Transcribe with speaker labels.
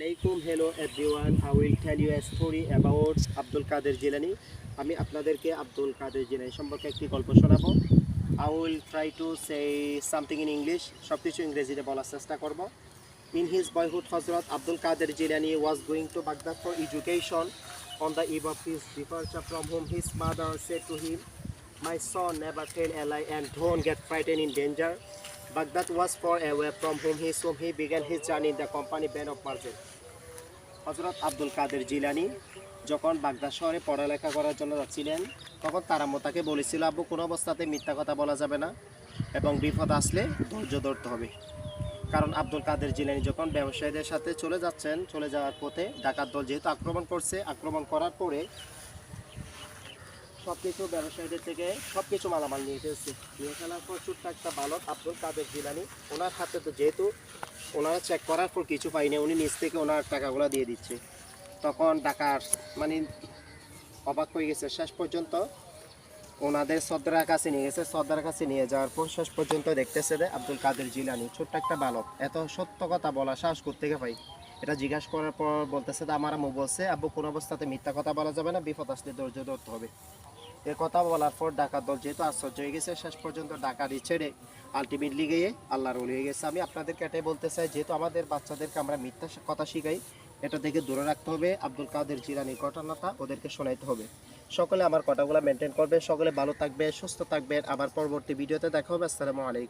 Speaker 1: আলাইকুম hello everyone I will tell you a story about Abdul Qadir Jilani আমি আপনাদেরকে আব্দুল কাদের জিলানি সম্পর্কে একটি গল্প শোনাবো। I will try to say something in English সব কিছু ইংরেজিতে বলার চেষ্টা করব। ইন হিজ বয়হুড হজরত Abdul Qadir Jilani was going to Baghdad for education on the eve of his departure from whom his mother said to him, my son never tell a lie and don't get frightened in danger. Baghdad was far away from whom he, whom he began his journey in the company band of merchant. হজরত আব্দুল কাদের জিলানি যখন Baghdad শহরে পড়ালেখা করার জন্য যাচ্ছিলেন তখন তার আম্মু তাকে বলেছিল আব্বু কোনো অবস্থাতে মিথ্যা কথা বলা যাবে না এবং বিপদ আসলে ধৈর্য ধরতে হবে কারণ আব্দুল কাদের জিলানি যখন ব্যবসায়ীদের সাথে চলে যাচ্ছেন চলে যাওয়ার পথে ডাকাত দল যেহেতু আক্রমণ করছে আক্রমণ করার পরে সব কিছু ব্যবসায়ীদের থেকে সব কিছু মালামাল নিয়ে ফেলছে নিয়ে ফেলার পর ছোট্ট একটা বালক আব্দুল কাদের জিলানি, ওনার হাতে তো যেহেতু ওনারা চেক করার পর কিছু পাইনি উনি নিচ থেকে ওনার টাকাগুলো দিয়ে দিচ্ছে। তখন ডাকার মানে অবাক হয়ে গেছে, শেষ পর্যন্ত ওনাদের সর্দারের কাছে নিয়ে গেছে, সর্দারের কাছে নিয়ে যাওয়ার পর শেষ পর্যন্ত দেখতেছে যে আব্দুল কাদের জিলানি, ছোট্ট একটা বালক। এত সত্য কথা বলা সাহস করতে পাই? এটা জিজ্ঞাসা করার পর বলতেছে আমার আম্মু বলছে, আব্বু, কোনো অবস্থাতে মিথ্যা কথা বলা যাবে না, বিপদ আসলে ধৈর্য ধরতে হবে। এ কথা বলার পর ডাকাত দল যেহেতু আশ্চর্য হয়ে গেছে, শেষ পর্যন্ত ডাকারি ছেড়ে আলটিমেটলি গিয়ে আল্লাহর ওলি হয়ে গেছে। আমি আপনাদেরকে এটাই বলতে চাই, যেহেতু আমাদের বাচ্চাদেরকে আমরা মিথ্যা কথা শিখাই, এটা থেকে দূরে রাখতে হবে। আব্দুল কাদের জিরানি ঘটনাটা ওদেরকে শোনাইতে হবে। সকলে আমার কথাগুলো মেনটেন করবে সকলে ভালো থাকবে সুস্থ থাকবেন। আবার পরবর্তী ভিডিওতে দেখা হবে। আসসালামু আলাইকুম।